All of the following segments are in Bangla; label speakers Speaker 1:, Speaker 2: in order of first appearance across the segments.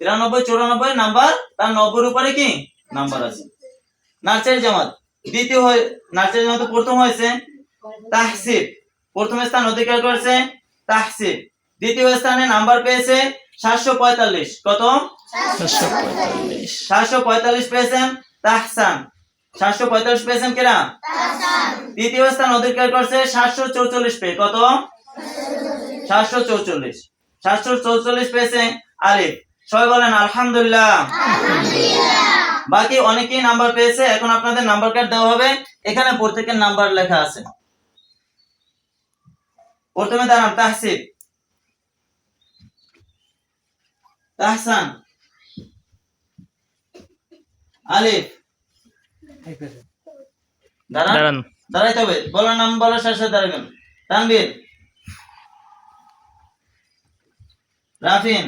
Speaker 1: তিরানব্বই চৌরানব্বই নাম্বার তার নব্বই উপরে কি? নাম্বার আছে। নার্সারি জামাত। দ্বিতীয় হয়ে নার্সারি জামাতে প্রথম হয়েছে তাহসিব। প্রথম স্থান অধিকার করেছে তাহসিব। দ্বিতীয় স্থানে নাম্বার পেয়েছে সাতশো পঁয়তাল্লিশ। কত?
Speaker 2: সাতশো পঁয়তাল্লিশ।
Speaker 1: পেয়েছেন তাহসান। সাতশো পঁয়তাল্লিশ পেয়েছেন কিনা তৃতীয় স্থান অধিকার করছে সাতশো চৌচল্লিশ পেয়ে কত? সাতশো চৌচল্লিশ। সাতশো চৌচল্লিশ পেয়েছে আলিফ। সবাই বলেন আলহামদুলিল্লাহ। বাকি অনেকেই নাম্বার পেয়েছে এখন আপনাদের নাম্বার কার্ড দেওয়া হবে। এখানে প্রত্যেকের নাম্বার লেখা আছে। প্রথমে দাঁড়ান তাহসিব। তাহসান। আলিফ। দাঁড়ান।
Speaker 2: দাঁড়ান।
Speaker 1: দাঁড়াইতে হবে। বলার নাম বলার সাথে সাথে দাঁড়াবেন। তানবীর রাফিন।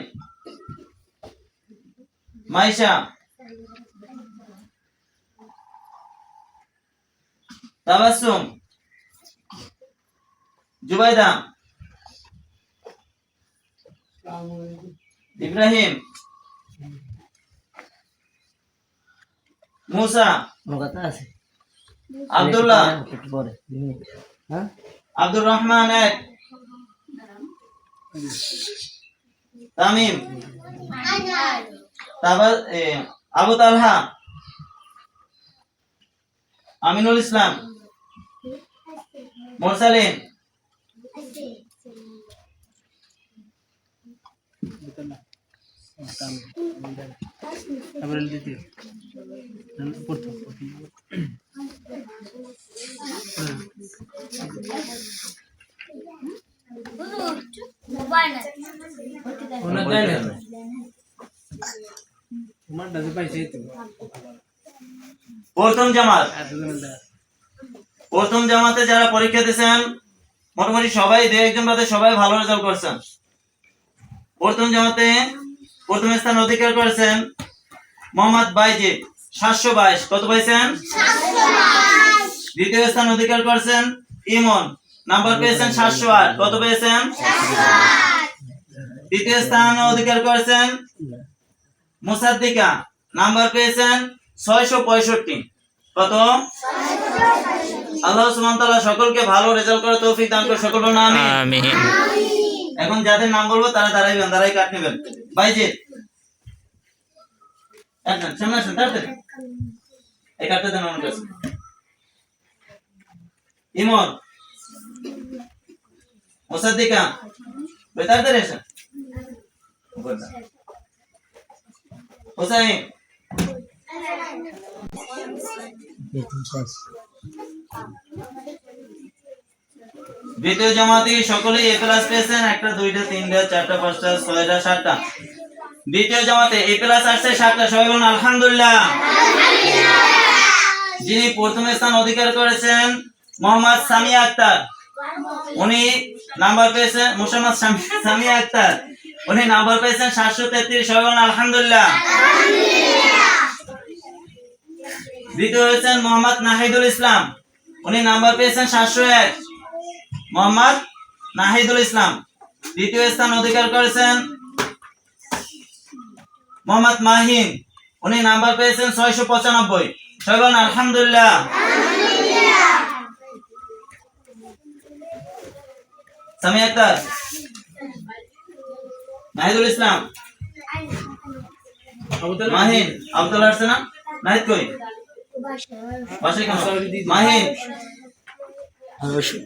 Speaker 3: maisha
Speaker 1: tabassum
Speaker 3: jubaida ibrahim musa
Speaker 1: abdullah abdul rahman tamim তারপর আবু তালহা আমিনুল ইসলাম মোরসালিন
Speaker 3: দ্বিতীয় প্রথম
Speaker 1: জামাত। প্রথম জামাতে যারা পরীক্ষা দিয়েছেন মোটামুটি সবাই দু একজন বাদে সবাই ভালো রেজাল্ট করছেন। প্রথম জামাতে প্রথম স্থান অধিকার করেছেন মোহাম্মদ বাইজিদ সাতশো বাইশ। কত পাইছেন? দ্বিতীয় স্থান অধিকার করেছেন ইমন। নাম্বার পেয়েছেন সাতশো আট। কত পেয়েছেন? তৃতীয় স্থান অধিকার করেছেন মুসাদ্দিকা। নাম্বার পেয়েছেন ছয়শো পঁয়ষট্টি। কত? আল্লাহ ওয়া তাআলা সকলকে ভালো রেজাল্ট করে তৌফিক দান করে সকল আমিন। এখন যাদের নাম বলব তারা দাঁড়াইবেন দাঁড়াই কাট নেবেন। একজন সামনে আসেন তাড়াতাড়ি। এই কাটতে দেন আমার কাছে। ইমন। মোসাদ্দিকা। ভাই তাড়াতাড়ি আসেন। হোসাইন। দ্বিতীয় জমাতে সকলেই এ প্লাস পেয়েছেন। একটা, দুইটা, তিনটা, চারটা, পাঁচটা, ছয়টা, সাতটা। দ্বিতীয় জমাতে এ প্লাস আসছে সাতটা। সবাই বলুন, আলহামদুলিল্লাহ। যিনি প্রথম স্থান অধিকার করেছেন, মোহাম্মদ সামিয়া আক্তার। উনি নাম্বার পেয়েছেন মোহাম্মদ সামি- সামিয়া আক্তার। উনি নাম্বার পেয়েছেন সাতশো তেত্রিশ। সবাই বলুন, আলহামদুলিল্লাহ। দ্বিতীয় হয়েছেন মোহাম্মদ নাহিদুল ইসলাম। উনি নাম্বার পেয়েছেন সাতশো এক। মোহাম্মদ নাহিদুল ইসলাম। দ্বিতীয় স্থান অধিকার করেছেন মোহাম্মদ মাহিন উনি নাম্বার পেয়েছেন ছয়শো পঁচানব্বই। সবাই আলহামদুলিল্লাহ। সামি আক্তার। নাহিদুল ইসলাম। মাহিন আব্দুল নাহিদ কই? বাসায় কেন মাহিন
Speaker 3: অসুখ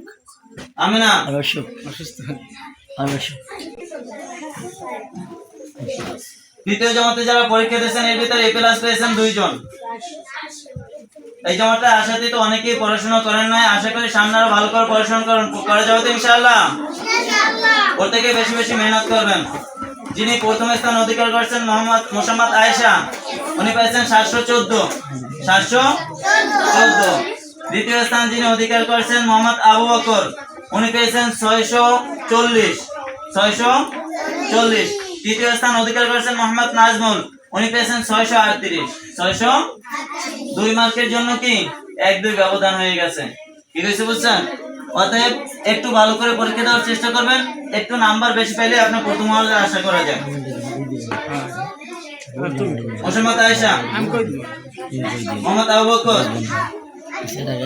Speaker 1: আমিনা।
Speaker 3: অসুখ অসুস্থ। অসুখ
Speaker 1: দ্বিতীয় জমাতে যারা পরীক্ষা দিয়েছেন এর ভিতরে এ প্লাস পেয়েছেন দুইজন। এই জমাটা আশাতে তো অনেকেই পড়াশোনা করেন নাই। আশা করি সামনে আরও ভালো করে পড়াশোনা করেন করে যাবে তো ইনশাআল্লাহ। প্রত্যেকে বেশি বেশি মেহনত করবেন। যিনি প্রথম স্থান অধিকার করেছেন মোহাম্মদ মোসাম্মদ আয়েশা। উনি পেয়েছেন সাতশো চোদ্দ। সাতশো চোদ্দ। দ্বিতীয় স্থান যিনি অধিকার করেছেন মোহাম্মদ আবু বকর। উনি পেয়েছেন ছয়শো চল্লিশ। ছয়শো চল্লিশ। তৃতীয় স্থান অধিকার করেছেন মোহাম্মদ নাজমুল। উনি পেয়েছেন ছয়শো আটত্রিশ। ছয়শো দুই মার্কের জন্য কি? এক দুই ব্যবধান হয়ে গেছে। কি হয়েছে বুঝছেন? অতএব একটু ভালো করে পরীক্ষা দেওয়ার চেষ্টা করবেন। একটু নাম্বার বেশি পেলে আপনার প্রথম আশা করা যায়। মোসাম্মদ আয়েশা।
Speaker 3: আমি কই দিব
Speaker 1: মোহাম্মদ আবু বকর।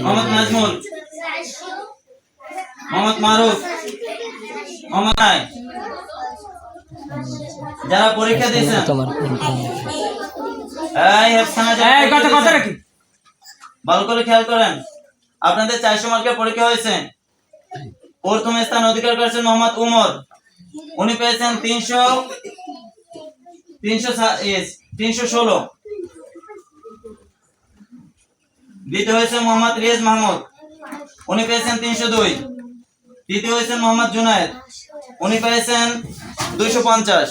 Speaker 1: মোহাম্মদ নাজমুল মোহাম্মদ মারুফ। মোহাম্মদ রায় যারা পরীক্ষা দিয়েছেন। এই হেফসানা
Speaker 3: এই রাখি।
Speaker 1: ভালো করে খেয়াল করেন। আপনাদের চারশো মার্কের পরীক্ষা হয়েছে। প্রথম স্থান অধিকার করেছেন মোহাম্মদ উমর। উনি পেয়েছেন তিনশো তিনশো তিনশো ষোলো। দ্বিতীয় হয়েছে মোহাম্মদ রিয়াজ মাহমুদ। উনি পেয়েছেন তিনশো দুই। তৃতীয় হয়েছেন মোহাম্মদ জুনায়েদ। উনি পেয়েছেন দুইশো পঞ্চাশ।